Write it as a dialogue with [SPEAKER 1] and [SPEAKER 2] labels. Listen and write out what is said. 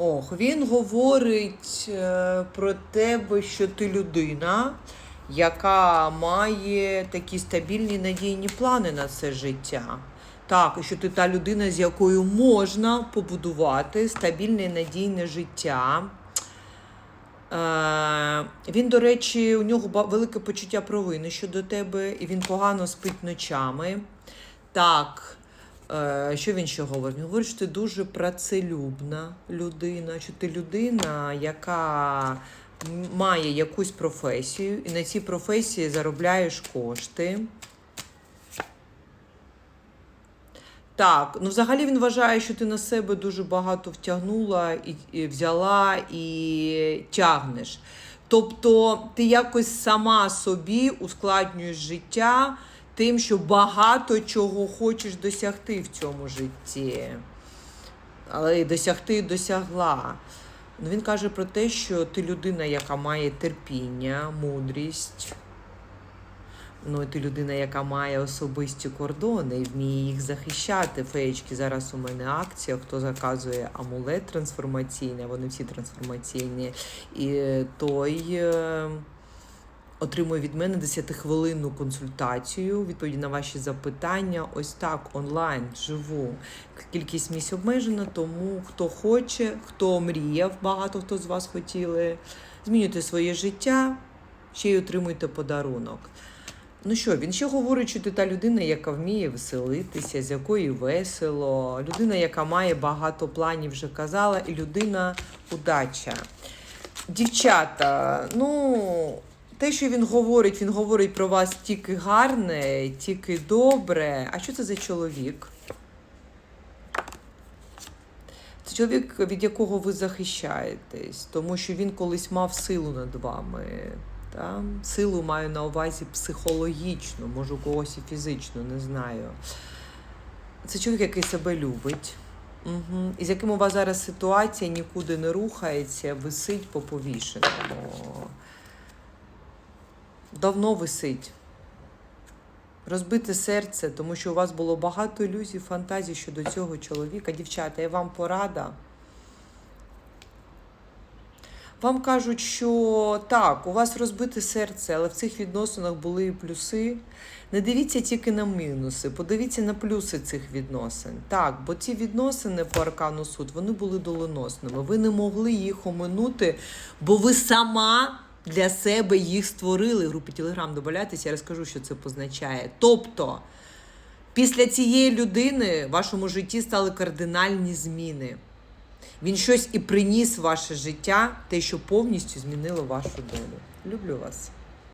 [SPEAKER 1] Ох, він говорить е, про тебе, що ти людина, яка має такі стабільні надійні плани на це життя. Так, що ти та людина, з якою можна побудувати стабільне надійне життя. Е, він, до речі, у нього велике почуття провини щодо тебе, і він погано спить ночами. Так, що він ще говорить? Він говорить, що ти дуже працелюбна людина, що ти людина, яка має якусь професію, і на цій професії заробляєш кошти. Так, ну взагалі він вважає, що ти на себе дуже багато втягнула і, і взяла і тягнеш. Тобто ти якось сама собі ускладнюєш життя тим, що багато чого хочеш досягти в цьому житті. Але і досягти досягла. Ну, він каже про те, що ти людина, яка має терпіння, мудрість. Ну, ти людина, яка має особисті кордони і вміє їх захищати. Феєчки, зараз у мене акція. Хто заказує амулет трансформаційний, вони всі трансформаційні. І той е, отримує від мене 10-хвилинну консультацію, відповіді на ваші запитання. Ось так, онлайн, живу. Кількість місць обмежена, тому хто хоче, хто мріяв, багато хто з вас хотіли, змінюйте своє життя, ще й отримуйте подарунок. Ну що, він ще говорить, що ти та людина, яка вміє веселитися, з якої весело, людина, яка має багато планів, вже казала, і людина удача. Дівчата, ну, те, що він говорить, він говорить про вас тільки гарне, тільки добре. А що це за чоловік? Це чоловік, від якого ви захищаєтесь, тому що він колись мав силу над вами. Та? Силу маю на увазі психологічну, може, у когось і фізично, не знаю. Це чоловік, який себе любить, угу. і з яким у вас зараз ситуація нікуди не рухається, висить по повішеному. Давно висить. Розбите серце, тому що у вас було багато ілюзій, фантазій щодо цього чоловіка. Дівчата, я вам порада. Вам кажуть, що так, у вас розбите серце, але в цих відносинах були і плюси. Не дивіться тільки на мінуси, подивіться на плюси цих відносин. Так, бо ці відносини по аркану суд вони були доленосними. Ви не могли їх оминути, бо ви сама для себе їх створили. Групи Телеграм добавляйтеся, я розкажу, що це позначає. Тобто, після цієї людини в вашому житті стали кардинальні зміни. Він щось і приніс в ваше життя, те, що повністю змінило вашу долю. Люблю вас.